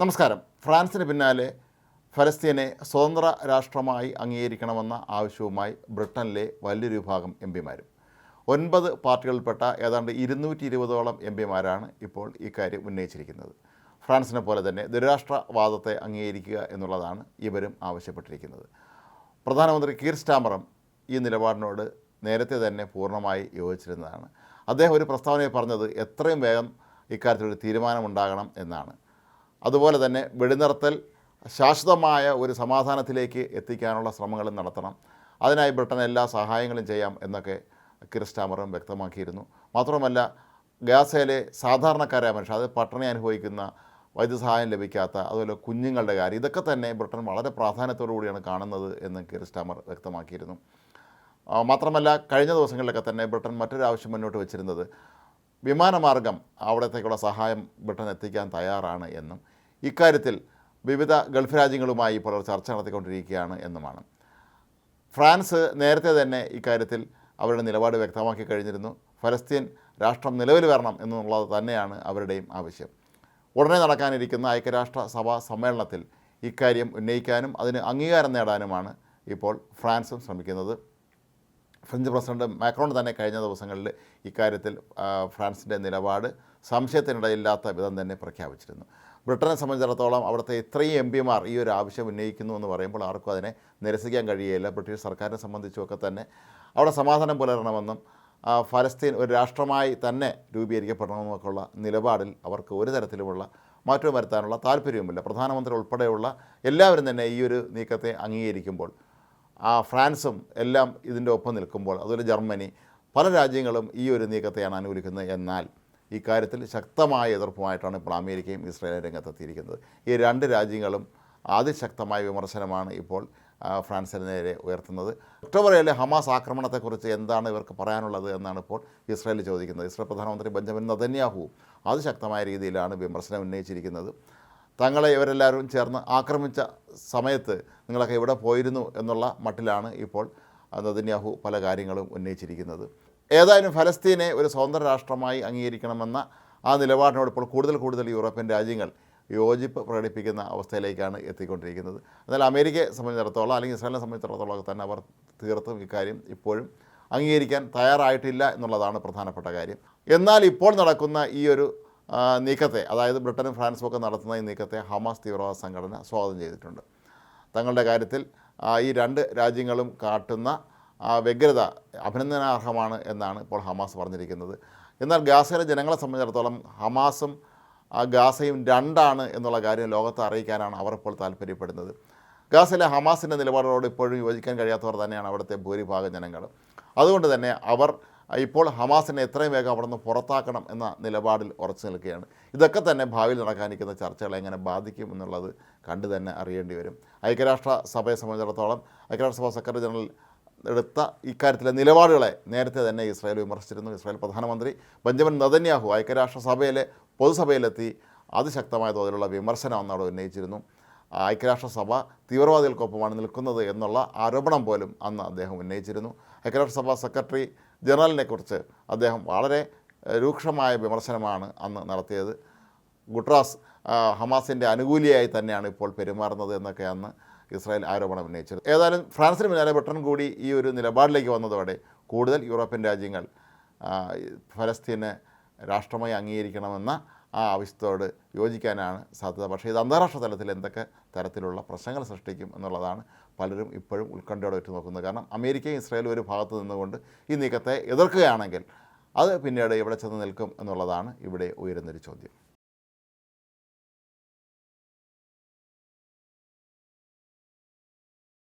നമസ്കാരം. ഫ്രാൻസിന് പിന്നാലെ ഫലസ്തീനെ സ്വതന്ത്ര രാഷ്ട്രമായി അംഗീകരിക്കണമെന്ന ആവശ്യവുമായി ബ്രിട്ടനിലെ വലിയൊരു വിഭാഗം എം പിമാരും. ഒൻപത് പാർട്ടികളിൽപ്പെട്ട ഏതാണ്ട് ഇരുന്നൂറ്റി ഇരുപതോളം എം പിമാരാണ് ഇപ്പോൾ ഇക്കാര്യം ഉന്നയിച്ചിരിക്കുന്നത്. ഫ്രാൻസിനെ പോലെ തന്നെ ദുരാഷ്ട്രവാദത്തെ അംഗീകരിക്കുക എന്നുള്ളതാണ് ഇവരും ആവശ്യപ്പെട്ടിരിക്കുന്നത്. പ്രധാനമന്ത്രി കീർ സ്റ്റാമറും ഈ നിലപാടിനോട് നേരത്തെ തന്നെ പൂർണമായി യോജിച്ചിരുന്നതാണ്. അദ്ദേഹം ഒരു പ്രസ്താവനയിൽ പറഞ്ഞത് എത്രയും വേഗം ഇക്കാര്യത്തിലൊരു തീരുമാനമുണ്ടാകണം എന്നാണ്. അതുപോലെ തന്നെ വെടിനിർത്തൽ ശാശ്വതമായ ഒരു സമാധാനത്തിലേക്ക് എത്തിക്കാനുള്ള ശ്രമങ്ങളും നടത്തണം. അതിനായി ബ്രിട്ടൻ എല്ലാ സഹായങ്ങളും ചെയ്യാം എന്നൊക്കെ ക്രിസ്റ്റാമറും വ്യക്തമാക്കിയിരുന്നു. മാത്രമല്ല ഗാസയിലെ സാധാരണക്കാരായ മനുഷ്യർ അത് പട്ടിണി അനുഭവിക്കുന്ന വൈദ്യസഹായം ലഭിക്കാത്ത അതുപോലെ കുഞ്ഞുങ്ങളുടെ കാര്യം ഇതൊക്കെ തന്നെ ബ്രിട്ടൻ വളരെ പ്രാധാന്യത്തോടു കൂടിയാണ് കാണുന്നത് എന്ന് ക്രിസ്റ്റാമർ വ്യക്തമാക്കിയിരുന്നു. മാത്രമല്ല കഴിഞ്ഞ ദിവസങ്ങളിലൊക്കെ തന്നെ ബ്രിട്ടൻ മറ്റൊരു ആവശ്യം മുന്നോട്ട് വെച്ചിരുന്നത് വിമാനമാർഗം അവിടത്തേക്കുള്ള സഹായം ബ്രിട്ടൻ എത്തിക്കാൻ തയ്യാറാണ് എന്നും ഇക്കാര്യത്തിൽ വിവിധ ഗൾഫ് രാജ്യങ്ങളുമായി ഇപ്പോൾ ചർച്ച നടത്തിക്കൊണ്ടിരിക്കുകയാണ് എന്നുമാണ്. ഫ്രാൻസ് നേരത്തെ തന്നെ ഇക്കാര്യത്തിൽ അവരുടെ നിലപാട് വ്യക്തമാക്കി കഴിഞ്ഞിരുന്നു. ഫലസ്തീൻ രാഷ്ട്രം നിലവിൽ വരണം എന്നുള്ളത് തന്നെയാണ് അവരുടെയും ആവശ്യം. ഉടനെ നടക്കാനിരിക്കുന്ന ഐക്യരാഷ്ട്ര സഭാ സമ്മേളനത്തിൽ ഇക്കാര്യം ഉന്നയിക്കാനും അതിന് അംഗീകാരം നേടാനുമാണ് ഇപ്പോൾ ഫ്രാൻസും ശ്രമിക്കുന്നത്. ഫ്രഞ്ച് പ്രസിഡന്റ് മാക്രോൺ തന്നെ കഴിഞ്ഞ ദിവസങ്ങളിൽ ഇക്കാര്യത്തിൽ ഫ്രാൻസിന്റെ നിലപാട് സംശയത്തിനിടയില്ലാത്ത വിധം തന്നെ പ്രഖ്യാപിച്ചിരുന്നു. ബ്രിട്ടനെ സംബന്ധിച്ചിടത്തോളം അവിടുത്തെ ഇത്രയും എം പിമാർ ഈ ഒരു ആവശ്യം ഉന്നയിക്കുന്നു എന്ന് പറയുമ്പോൾ ആർക്കും അതിനെ നിരസിക്കാൻ കഴിയുകയില്ല ബ്രിട്ടീഷ് സർക്കാരിനെ സംബന്ധിച്ചുമൊക്കെ തന്നെ അവിടെ സമാധാനം പുലരണമെന്നും ഫലസ്തീൻ ഒരു രാഷ്ട്രമായി തന്നെ രൂപീകരിക്കപ്പെടണമെന്നൊക്കെയുള്ള നിലപാടിൽ അവർക്ക് ഒരു തരത്തിലുമുള്ള മാറ്റം വരുത്താനുള്ള താല്പര്യവുമില്ല. പ്രധാനമന്ത്രി ഉൾപ്പെടെയുള്ള എല്ലാവരും തന്നെ ഈ ഒരു നീക്കത്തെ അംഗീകരിക്കുമ്പോൾ ആ ഫ്രാൻസും എല്ലാം ഇതിന്റെ ഒപ്പം നിൽക്കുമ്പോൾ അതുപോലെ ജർമ്മനി പല രാജ്യങ്ങളും ഈ ഒരു നീക്കത്തെയാണ് അനുകൂലിക്കുന്നത്. എന്നാൽ ഇക്കാര്യത്തിൽ ശക്തമായ എതിർപ്പുമായിട്ടാണ് ഇപ്പോൾ അമേരിക്കയും ഇസ്രായേലും രംഗത്തെത്തിയിരിക്കുന്നത്. ഈ രണ്ട് രാജ്യങ്ങളും അതിശക്തമായ വിമർശനമാണ് ഇപ്പോൾ ഫ്രാൻസിന് നേരെ ഉയർത്തുന്നത്. ഒക്ടോബറിലെ ഹമാസ് ആക്രമണത്തെക്കുറിച്ച് എന്താണ് ഇവർക്ക് പറയാനുള്ളത് എന്നാണ് ഇപ്പോൾ ഇസ്രായേൽ ചോദിക്കുന്നത്. ഇസ്രായേൽ പ്രധാനമന്ത്രി ബെഞ്ചമിൻ നദന്യാഹുവും അതിശക്തമായ രീതിയിലാണ് വിമർശനം ഉന്നയിച്ചിരിക്കുന്നത്. തങ്ങളെ ഇവരെല്ലാവരും ചേർന്ന് ആക്രമിച്ച സമയത്ത് നിങ്ങളൊക്കെ ഇവിടെ പോയിരുന്നു എന്നുള്ള മട്ടിലാണ് ഇപ്പോൾ നദന്യാഹു പല കാര്യങ്ങളും ഉന്നയിച്ചിരിക്കുന്നത്. ഏതായാലും ഫലസ്തീനെ ഒരു സ്വതന്ത്ര രാഷ്ട്രമായി അംഗീകരിക്കണമെന്ന ആ നിലപാടിനോട് ഇപ്പോൾ കൂടുതൽ കൂടുതൽ യൂറോപ്യൻ രാജ്യങ്ങൾ യോജിപ്പ് പ്രകടിപ്പിക്കുന്ന അവസ്ഥയിലേക്കാണ് എത്തിക്കൊണ്ടിരിക്കുന്നത്. എന്നാൽ അമേരിക്കയെ സംബന്ധിച്ചിടത്തോളം അല്ലെങ്കിൽ ഇസ്രായേലിനെ സംബന്ധിച്ചിടത്തോളം തന്നെ അവർ തീർത്തും ഇക്കാര്യം ഇപ്പോഴും അംഗീകരിക്കാൻ തയ്യാറായിട്ടില്ല എന്നുള്ളതാണ് പ്രധാനപ്പെട്ട കാര്യം. എന്നാൽ ഇപ്പോൾ നടക്കുന്ന ഈ ഒരു നീക്കത്തെ അതായത് ബ്രിട്ടനും ഫ്രാൻസും ഒക്കെ നടത്തുന്ന ഈ നീക്കത്തെ ഹമാസ് തീവ്രവാദ സംഘടന സ്വാഗതം ചെയ്തിട്ടുണ്ട്. തങ്ങളുടെ കാര്യത്തിൽ ഈ രണ്ട് രാജ്യങ്ങളും കാട്ടുന്ന വ്യഗ്രത അഭിനന്ദനാർഹമാണ് എന്നാണ് ഇപ്പോൾ ഹമാസ് പറഞ്ഞിരിക്കുന്നത്. എന്നാൽ ഗാസയിലെ ജനങ്ങളെ സംബന്ധിച്ചിടത്തോളം ഹമാസും ഗാസയും രണ്ടാണ് എന്നുള്ള കാര്യം ലോകത്തെ അറിയിക്കാനാണ് അവർ ഇപ്പോൾ താല്പര്യപ്പെടുന്നത്. ഗാസയിലെ ഹമാസിന്റെ നിലപാടുകളോട് ഇപ്പോഴും യോജിക്കാൻ കഴിയാത്തവർ തന്നെയാണ് അവിടുത്തെ ഭൂരിഭാഗം ജനങ്ങൾ അതുകൊണ്ട് തന്നെ അവർ ഇപ്പോൾ ഹമാസിനെ എത്രയും വേഗം അവിടെ നിന്ന് പുറത്താക്കണം എന്ന നിലപാടിൽ ഉറച്ചു നിൽക്കുകയാണ്. ഇതൊക്കെ തന്നെ ഭാവിയിൽ നടക്കാനിരിക്കുന്ന ചർച്ചകളെ എങ്ങനെ ബാധിക്കും എന്നുള്ളത് കണ്ടു തന്നെ അറിയേണ്ടി വരും. ഐക്യരാഷ്ട്ര സഭയെ സംബന്ധിച്ചിടത്തോളം ഐക്യരാഷ്ട്രസഭ സെക്രട്ടറി ജനറൽ എടുത്ത ഇക്കാര്യത്തിലെ നിലപാടുകളെ നേരത്തെ തന്നെ ഇസ്രായേൽ വിമർശിച്ചിരുന്നു. ഇസ്രായേൽ പ്രധാനമന്ത്രി ബെഞ്ചമിൻ നദന്യാഹു ഐക്യരാഷ്ട്രസഭയിലെ പൊതുസഭയിലെത്തി അതിശക്തമായ തോതിലുള്ള വിമർശനം അവിടെ ഉന്നയിച്ചിരുന്നു. ഐക്യരാഷ്ട്രസഭ തീവ്രവാദികൾക്കൊപ്പമാണ് നിൽക്കുന്നത് എന്നുള്ള ആരോപണം പോലും അന്ന് അദ്ദേഹം ഉന്നയിച്ചിരുന്നു. ഐക്യരാഷ്ട്രസഭ സെക്രട്ടറി ജനറലിനെ കുറിച്ച് അദ്ദേഹം വളരെ രൂക്ഷമായ വിമർശനമാണ് അന്ന് നടത്തിയത്. ഗുട്രാസ് ഹമാസിന്റെ അനുകൂലിയായി തന്നെയാണ് ഇപ്പോൾ പെരുമാറുന്നത് എന്നൊക്കെ അന്ന് ഇസ്രായേൽ ആരോപണം ഉന്നയിച്ചത്. ഏതായാലും ഫ്രാൻസിന് പിന്നാലെ ബ്രിട്ടൻ കൂടി ഈ ഒരു നിലപാടിലേക്ക് വന്നതോടെ കൂടുതൽ യൂറോപ്യൻ രാജ്യങ്ങൾ ഫലസ്തീനെ രാഷ്ട്രമായി അംഗീകരിക്കണമെന്ന ആ ആവശ്യത്തോട് യോജിക്കാനാണ് സാധ്യത. പക്ഷേ ഇത് അന്താരാഷ്ട്ര തലത്തിൽ എന്തൊക്കെ തരത്തിലുള്ള പ്രശ്നങ്ങൾ സൃഷ്ടിക്കും എന്നുള്ളതാണ് പലരും ഇപ്പോഴും ഉത്കണ്ഠയോടെ നോക്കുന്നത്. കാരണം അമേരിക്കയും ഇസ്രായേലും ഒരു ഭാഗത്ത് നിന്നുകൊണ്ട് ഈ നീക്കത്തെ എതിർക്കുകയാണെങ്കിൽ അത് പിന്നീട് എവിടെ ചെന്ന് നിൽക്കും എന്നുള്ളതാണ് ഇവിടെ ഉയരുന്നൊരു ചോദ്യം.